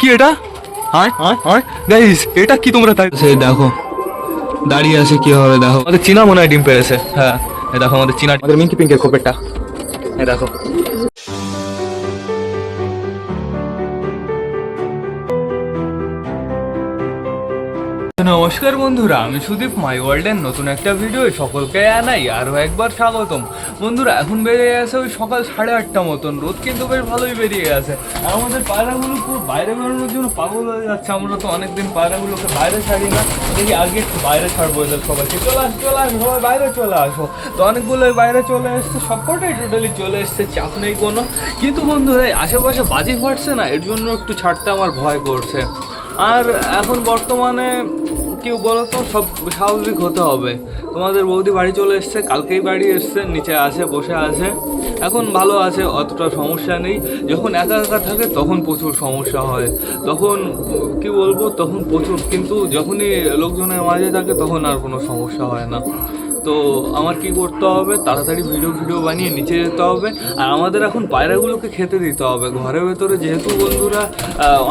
কি এটা? হায় হায় হায় গাইস এটা কি তোমরা তাই সে দেখো দাঁড়িয়ে আছে কি হবে দেখো। আমাদের চীনা মনে হয় ডিম পেরেছে। হ্যাঁ দেখো আমাদের চীনা আমাদের মিঙ্কি পিঙ্কের খোপেরটা। এই দেখো। নমস্কার বন্ধুরা, আমি সুদীপ মাই ওয়ার্ল্ডের নতুন একটা ভিডিও সকলকে জানাই আরও একবার স্বাগতম। বন্ধুরা, এখন বেরিয়ে গেছে ওই সকাল সাড়ে আটটা মতন, রোদ কিন্তু বেশ ভালোই বেরিয়ে গেছে। আমাদের পায়রাগুলো পুরো বাইরে বেরোনোর জন্য পাগল হয়ে যাচ্ছে, আমরা তো অনেকদিন পায়রাগুলোকে বাইরে ছাড়ি না। দেখি আগে একটু বাইরে ছাড়বো এদের সবাইকে। চলে আসো চলে আসো, সবাই বাইরে চলে আসো। তো অনেকগুলো বাইরে চলে এসছে, সবকটাই টোটালি চলে এসছে, চাপ নেই কোনো। কিন্তু বন্ধুরা আশেপাশে বাজি ফাটছে না, এর জন্য একটু ছাড়তে আমার ভয় করছে। আর এখন বর্তমানে কেউ বলো তো, সব স্বাভাবিক হতে হবে। তোমাদের বৌদি বাড়ি চলে এসছে, কালকেই বাড়ি এসছে, নিচে আছে, বসে আছে। এখন ভালো আছে, অতটা সমস্যা নেই। যখন একা একা থাকে, তখন প্রচুর সমস্যা হয়। তখন, কি বলব, তখন প্রচুর, কিন্তু যখনই লোকজনের মাঝে থাকে, তখন আর কোনো সমস্যা হয় না। তো আমার কি করতে হবে? তাড়াতাড়ি ভিডিও ভিডিও বানিয়ে নিচে যেতে হবে। আর আমাদের এখন পায়রাগুলোকে খেতে দিতে হবে। ঘরের ভেতরে যেহেতু বন্ধুরা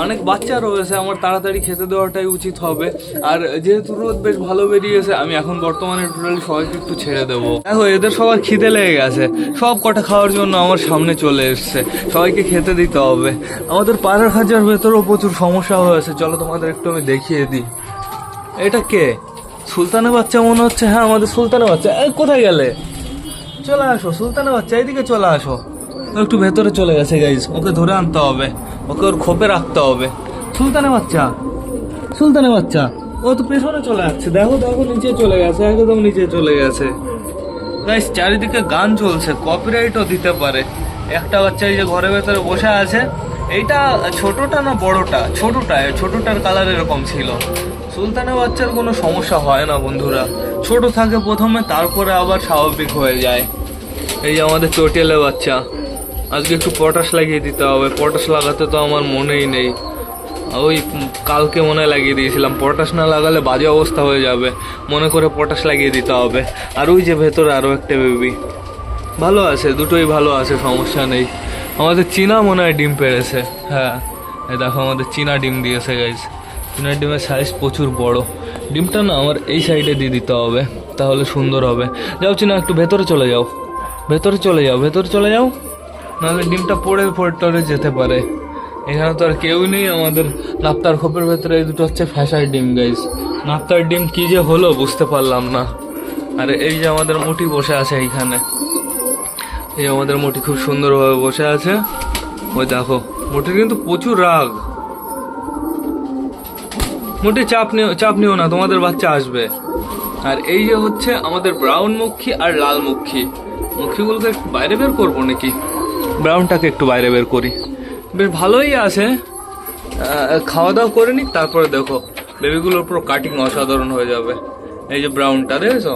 অনেক বাচ্চা রয়েছে, আমার তাড়াতাড়ি খেতে দেওয়াটাই উচিত হবে। আর যেহেতু রোদ বেশ ভালো বেরিয়েছে, আমি এখন বর্তমানে টোটালি সবাইকে একটু ছেড়ে দেবো। দেখো, এদের সবার খিদে লেগে গেছে। সব কটা খাওয়ার জন্য আমার সামনে চলে এসছে। সবাইকে খেতে দিতে হবে। আমাদের পায়রা খাঁচার ভেতরেও প্রচুর সমস্যা হয়েছে। চলো তোমাদের একটু আমি দেখিয়ে দিই। এটা কে? সুলতানের বাচ্চা মনে হচ্ছে হ্যাঁ আমাদের সুলতানের বাচ্চা। কোথায় গেলে? চলে আসো সুলতানের বাচ্চা, এইদিকে চলে আসো। একটু ভেতরে চলে গেছে গাইজ ওকে ধরে আনতে হবে, ওকে ওর খোপে রাখতে হবে। সুলতানের বাচ্চা সুলতানের বাচ্চা, ও তো পেছনে চলে যাচ্ছে। দেখো দেখো, নিচে চলে গেছে, একদম নিচে চলে গেছে। গাইস চারিদিকে গান চলছে কপিরাইটও দিতে পারে। একটা বাচ্চা এই যে ঘরের ভেতরে বসে আছে, এইটা ছোটটা না বড়টা? ছোটটা ছোটটার কালার এরকম ছিল। সুলতানের বাচ্চার কোনো সমস্যা হয় না, বন্ধুরা। ছোট থাকে প্রথমে, তারপরে আবার স্বাভাবিক হয়ে যায়। এই যে আমাদের চটিয়ালে বাচ্চা। আজকে একটু পটাশ লাগিয়ে দিতে হবে। পটাশ লাগাতে তো আমার মনেই নেই। ওই কালকে মনে লাগিয়ে দিয়েছিলাম। পটাশ না লাগালে বাজে অবস্থা হয়ে যাবে। মনে করে পটাশ লাগিয়ে দিতে হবে। আর ওই যে ভেতরে আরও একটা বেবি ভালো আছে, দুটোই ভালো আছে, সমস্যা নেই। আমাদের চীনা মনে হয় ডিম পেড়েছে। হ্যাঁ দেখো আমাদের চীনা ডিম দিয়েছে গাইজ চীনা ডিমের সাইজ প্রচুর বড়। ডিমটা না আমার এই সাইডে দিয়ে দিতে হবে, তাহলে সুন্দর হবে। যাও চীনা, একটু ভেতরে চলে যাও। ভেতরে চলে যাও, ভেতরে চলে যাও। নাহলে ডিমটা পড়ে পড়ে টরে যেতে পারে। এখানে তো আর কেউ নেই আমাদের। নাপ্তার খোপের ভেতরে এই দুটো হচ্ছে ফ্যাসার ডিম গাইস নাপ্তার ডিম কি যে হলো বুঝতে পারলাম না। আর এই যে আমাদের মুটি বসে আছে এইখানে। এই আমাদের মুটি খুব সুন্দরভাবে বসে আছে। ওই দেখো মুটির কিন্তু প্রচুর রাগ। মোটে চাপ নিও চাপ নিও না তোমাদের বাচ্চা আসবে। আর এই যে হচ্ছে আমাদের ব্রাউন মুখী আর লাল মুখী। মুখীগুলোকে একটু বাইরে বের করব নাকি? ব্রাউনটাকে একটু বাইরে বের করি। বেশ ভালোই আছে। খাওয়া দাওয়া করে নি তারপরে দেখো বেবিগুলোর পুরো কাটিং অসাধারণ হয়ে যাবে। এই যে ব্রাউনটা দেখেছ?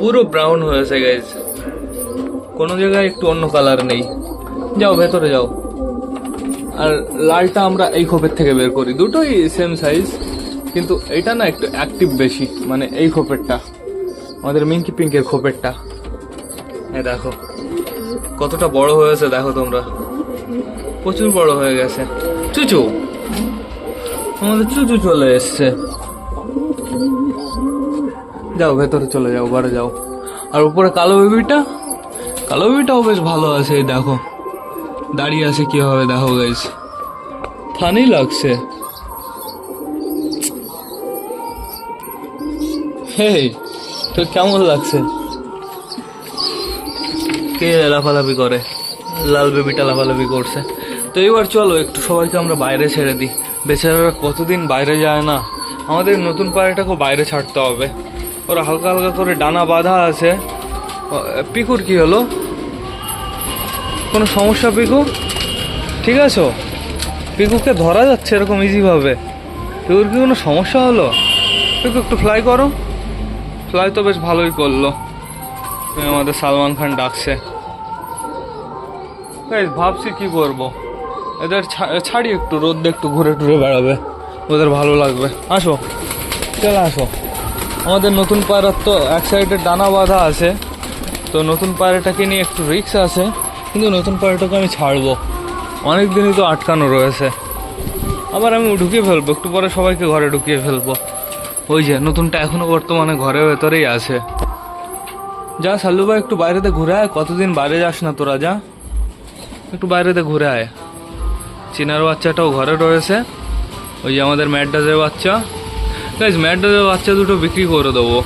পুরো ব্রাউন হয়েছে গাইজ কোনো জায়গায় একটু অন্য কালার নেই। যাও ভেতরে যাও। আর লালটা আমরা এই খোপের থেকে বের করি। দুটোই সেম সাইজ কিন্তু এটা না একটু অ্যাক্টিভ বেশি মানে এই খোপেরটা। আমাদের মিঙ্কি পিঙ্কের খোপেরটা। হ্যাঁ দেখো, কতটা বড় হয়েছে, দেখো তোমরা। প্রচুর বড় হয়ে গেছে। চুচু, আমাদের চুচু চলে এসছে। যাও, ভেতরে চলে যাও ঘরে যাও। আর উপরে কালো বেবিটা? কালো বেবিটাও বেশ ভালো আছে, এই দেখো। দাঁড়িয়ে আছে কীভাবে? দেখো গাইস ফানি লাগছে। হে তোর কেমন লাগছে? কে লাফালাফি করে? লাল বেবিটা লাফালাফি করছে। তো এবার চলো, একটু সবাইকে আমরা বাইরে ছেড়ে দিই। বেচারারা কতদিন বাইরে যায় না? আমাদের নতুন পায়রাটাকেও বাইরে ছাড়তে হবে। ওরা হালকা হালকা করে ডানা বাঁধা আছে। পিকুর কি হলো? কোনো সমস্যা, পিকু? ঠিক আছো? পিকুকে ধরা যাচ্ছে এরকম ইজিভাবে পিকুর কি কোনো সমস্যা হলো? পিকু, একটু ফ্লাই করো। ফ্লাই তো বেশ ভালোই করল। আমাদের সালমান খান ডাকছে। ভাবছি কি করব? এদের ছাড়ি একটু, রোদ্দে একটু ঘুরে টুরে বেড়াবে। ওদের ভালো লাগবে। আসো। চলে আসো। আমাদের নতুন পায়রার তো এক সাইডে ডানা বাঁধা আছে। তো নতুন পায়রাটাকে নিয়ে একটু রিক্স আছে। কিন্তু নতুন পায়রাটাকে আমি ছাড়বো। অনেক দিনই তো আটকানো রয়েছে। আবার আমি ঢুকিয়ে ফেলব, একটু পরে সবাইকে ঘরে ঢুকিয়ে ফেলব। ওই যে, নতুনটা এখনও বর্তমানে ঘরের ভেতরেই আছে। যা সাল্লু ভাই, একটু বাইরেতে ঘুরে আয়। কতদিন বাইরে যাস না তোরা, যা। একটু বাইরেতে ঘুরে আয়। চিনার বাচ্চাটাও ঘরে রয়েছে। ওই যে আমাদের ম্যাডাজের বাচ্চা। ম্যাডাজের বাচ্চা দুটো বিক্রি করে দেবো।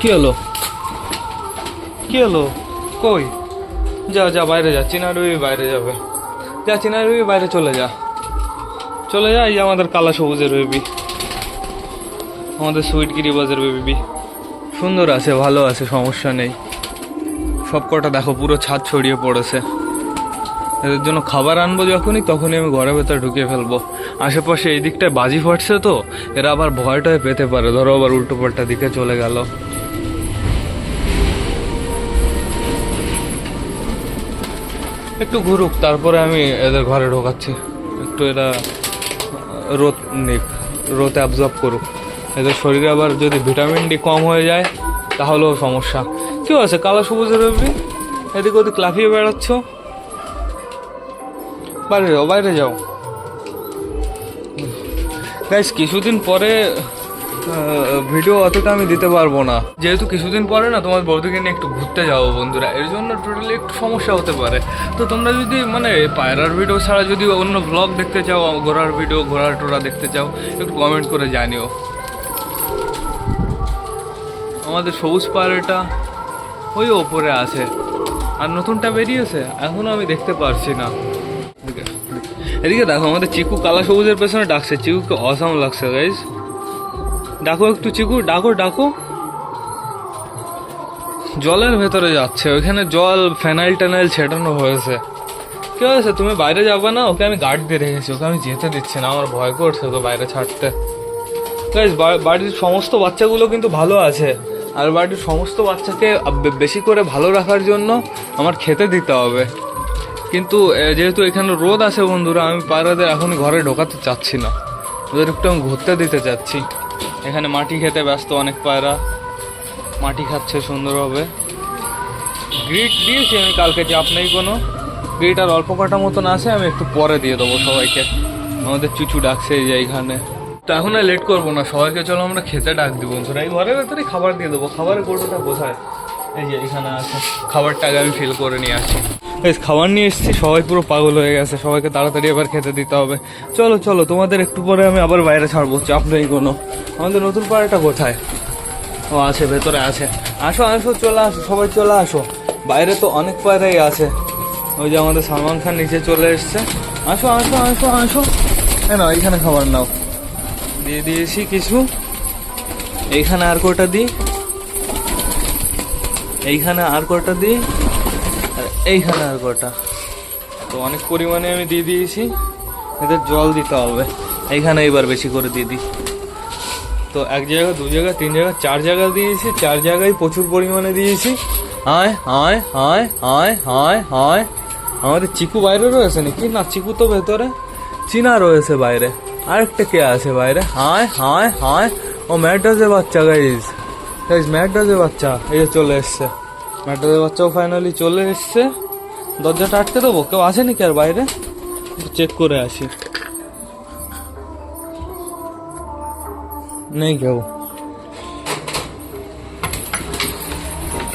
কি হলো? কি হলো? কই? যা যা, বাইরে যা, চিনার রুই বাইরে যাবে। যা, চিনার রুই বাইরে চলে যা। চলে যা, এই আমাদের কালা সবুজের বেবি আমাদের সুইট গিরিবাজের বেবি সুন্দর আছে, ভালো আছে, সমস্যা নেই। সব কটা দেখো, পুরো ছাদ ছড়িয়ে পড়েছে। এদের জন্য খাবার আনব যখনই, তখনই আমি ঘরের ভেতরে ঢুকিয়ে ফেলব। আশেপাশে এই দিকটায় বাজি ফাটছে তো, এরা আবার ভয়টায় পেতে পারে। ধরো আবার উল্টো পাল্টা দিকে চলে গেল। একটু ঘুরুক, তারপরে আমি এদের ঘরে ঢোকাচ্ছি। একটু এরা রোদ নিক, রোদে অ্যাবজর্ব করুক। এদের শরীরে আবার যদি ভিটামিন ডি কম হয়ে যায়, তাহলেও সমস্যা। কেউ আছে কালো সবুজের রবি? এদিক ওদিক লাফিয়ে বেড়াচ্ছ? বাইরে যাও বাইরে যাও। কিছুদিন পরে ভিডিও অতটা আমি দিতে পারব না। যেহেতু কিছুদিন পরে না তোমার বৌদিকে নিয়ে একটু ঘুরতে যাব বন্ধুরা, এর জন্য টোটালি একটু সমস্যা হতে পারে। তো তোমরা যদি মানে পায়রার ভিডিও ছাড়া যদি অন্য ব্লগ দেখতে চাও ঘোরার ভিডিও ঘোরার টোরা দেখতে চাও, একটু কমেন্ট করে জানিও। আমাদের সবুজ পায়রাটা ওই ওপরে আছে। আর নতুনটা বেরিয়েছে এখনও আমি দেখতে পারছি না। এদিকে এদিকে দেখো, আমাদের চিকু কালা সবুজের পেছনে ডাকছে, চিকুকে অসাম লাগছে গাইজ ডাকো একটু চিকু, ডাকো ডাকো। জলের ভেতরে যাচ্ছে, ওইখানে জল ফেনাইল টেনাইল ছেটানো হয়েছে। কি হয়েছে? তুমি বাইরে যাবে না? ওকে আমি গার্ড দিয়ে রেখেছি, ওকে আমি যেতে দিচ্ছি না, আমার ভয় করছে ওকে বাইরে ছাড়তে। বাড়ির সমস্ত বাচ্চাগুলো কিন্তু ভালো আছে, আর বাড়ির সমস্ত বাচ্চাকে বেশি করে ভালো রাখার জন্য আমার খেতে দিতে হবে। কিন্তু যেহেতু এখানে রোদ আছে বন্ধুরা, আমি পায়রাদের এখনই ঘরে ঢোকাতে চাচ্ছি না। ওদের একটু আমি ঘুরতে দিতে চাচ্ছি। এখানে মাটি খেতে ব্যস্ত অনেক পায়রা। মাটি খাচ্ছে সুন্দরভাবে। গ্রিট দিয়েছি আমি কালকে চাপ নেই কোনো। গ্রিট আর অল্প কটা মতন আছে, আমি একটু পরে দিয়ে দেবো সবাইকে। আমাদের চুচু ডাকছে এই যে এইখানে। তো এখন আর লেট করব না, সবাইকে চলো আমরা খেতে ডাক দিব বন্ধুরা। এই ঘরের ভেতরেই খাবার দিয়ে দেবো, খাবারের গোটোটা কোথায় এই যে এখানে আছে। খাবারটা আগে আমি ফিল করে নিয়ে আসি। খাবার নিয়ে এসেছি, সবাই পুরো পাগল হয়ে গেছে, সবাইকে তাড়াতাড়ি এবার খেতে দিতে হবে। চলো চলো, তোমাদের একটু পরে আমি আবার বাইরে ছাড়বো, চাপ নেই কোনো। আমাদের নতুন পাড়াটা কোথায়? ও, আছে, ভেতরে আছে। আসো আসো, চলে আসো, সবাই চলে আসো। বাইরে তো অনেক পায়রাই আছে। ওই যে আমাদের সালমান খান নিচে চলে এসছে। আসো আসো আসো আসো। না এইখানে খাবার নাও। দিয়ে দিয়েছি কিছু। এইখানে আর কটা দিই? এইখানে আর কটা দিই? এইখানে আর কটা। তো অনেক পরিমাণে আমি দিয়ে দিয়েছি। এদের জল দিতে হবে। এইখানে এবার বেশি করে দিয়ে দিই। তো এক জায়গা, দু জায়গা, তিন জায়গা, চার জায়গা দিয়েছি। চার জায়গায় প্রচুর পরিমাণে দিয়েছি। হায় হায় হায় হায় হায় হায় আমাদের চিকু বাইরে রয়েছে নাকি? না, চিকু তো ভেতরে। চিনা রয়েছে বাইরে। আরেকটা কে আছে বাইরে? হায় হায় হায় ও ম্যাডাজে বাচ্চা গাইজ গাইজ ম্যাডাজে বাচ্চা। এই চলে এসছে। ম্যাডাজে বাচ্চাও ফাইনালি চলে এসছে। দরজাটা আটকে দেবো? কেউ আসে নাকি আর বাইরে? চেক করে আসি। নেই কেউ।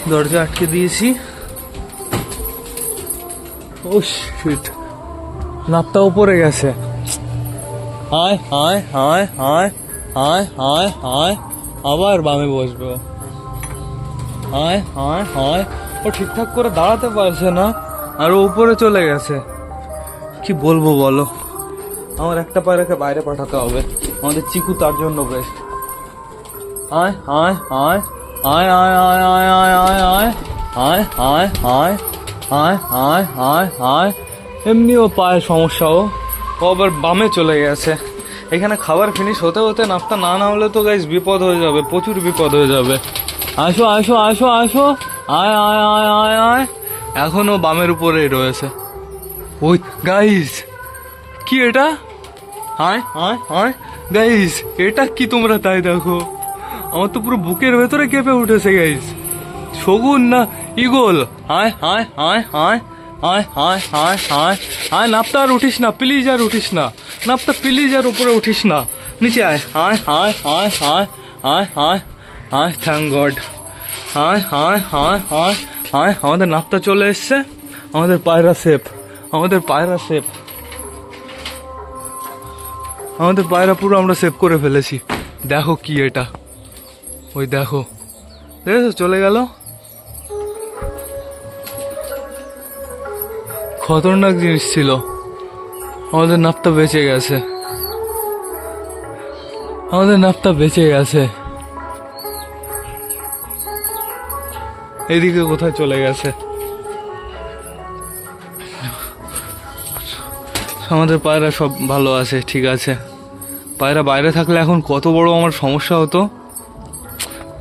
দরজা আটকে দিয়েছি। ও শিট নাপটা উপরে গেছে। হায় হায় হায় হায় হায় হায় হায়, আবার বামে বসবে। হায় হায় হায় ও ঠিকঠাক করে দাঁড়াতে পারছে না আর উপরে চলে গেছে কি বলব বলো আমার একটা পায়রাকে বাইরে পাঠাতে হবে আমাদের চিকু তার জন্য বেস্ট আয় আয় আয় আয় আয় আয় আয় আয় আয় আয় আয় আয় আয় আয় আয় আয় আয় এমনিও পায় সমস্যা ও ও আবার বামে চলে গেছে এখানে খাবার ফিনিশ হতে হতে নাপটা না নামলে তো গাইস বিপদ হয়ে যাবে প্রচুর বিপদ হয়ে যাবে আসো আসো আসো আসো আয় আয় আয় আয় আয় এখনও বামের উপরেই রয়েছে ওই গাইস কি এটা হায় হায় হায় গাইস এটা কি তোমরা তাই দেখো আমার তো পুরো বুকের ভেতরে কেঁপে উঠেছে গাইস শগুন না ইগল হায় হায় হায় হায় আয় আয় আয় আয় আয় নাপতা আর উঠিস না প্লিজ আর উঠিস না নাপতা প্লিজ আর উপরে উঠিস না নিচে আয় আয় আয় আয় আয় আয় আয় আয় থ্যাংক গড আয় আয় আয় আয় আয় আমাদের নাপতা চলে এসছে। আমাদের পায়রা সেফ আমাদের পায়রা সেফ আমাদের পায়রা পুরো আমরা সেভ করে ফেলেছি। দেখো কি এটা। ওই দেখো। দেখেছ? চলে গেল। খতরনাক জিনিস ছিল। আমাদের নাপটা বেঁচে গেছে। আমাদের নাপটা বেঁচে গেছে। এদিকে কোথায় চলে গেছে? আমাদের পায়রা সব ভালো আছে, ঠিক আছে। পায়রা বাইরে থাকলে এখন কত বড় আমার সমস্যা হতো।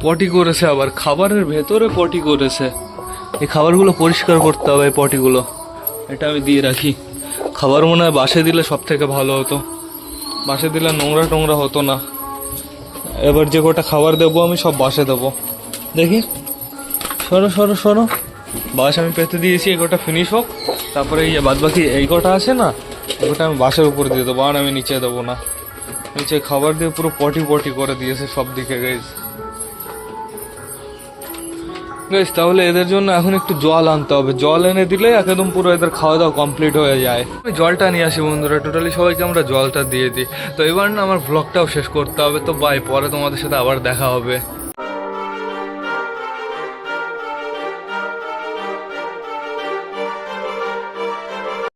পটি করেছে আবার, খাবারের ভেতরে পটি করেছে। এই খাবারগুলো পরিষ্কার করতে হবে এই পটিগুলো। এটা আমি দিয়ে রাখি। খাবার মনে হয় বাসে দিলে সব থেকে ভালো হতো। বাসে দিলে নোংরা টোংরা হতো না। এবার যে কটা খাবার দেবো আমি সব বাসে দেবো। দেখি। সরো সরো সরো। বাস আমি পেতে দিয়েছি, এই কটা ফিনিশ হোক। তারপরে এই বাদ বাকি এই কটা আছে না, এই কটা আমি বাসের উপর দিয়ে দেবো, আর আমি নিচে দেবো না। নিচে খাবার দিয়ে পুরো পটি পটি করে দিয়েছে সব দিকে গাইজ গাইজ তাহলে এদের জন্য এখন একটু জল আনতে হবে। জল এনে দিলে একদম পুরো এদের খাওয়া দাওয়া কমপ্লিট হয়ে যায়। আমি জলটা নিয়ে আসি বন্ধুরা টোটালি সবাইকে আমরা জলটা দিয়ে দিই। তো এবার না আমার ব্লগটাও শেষ করতে হবে। তো বাই পরে তোমাদের সাথে আবার দেখা হবে।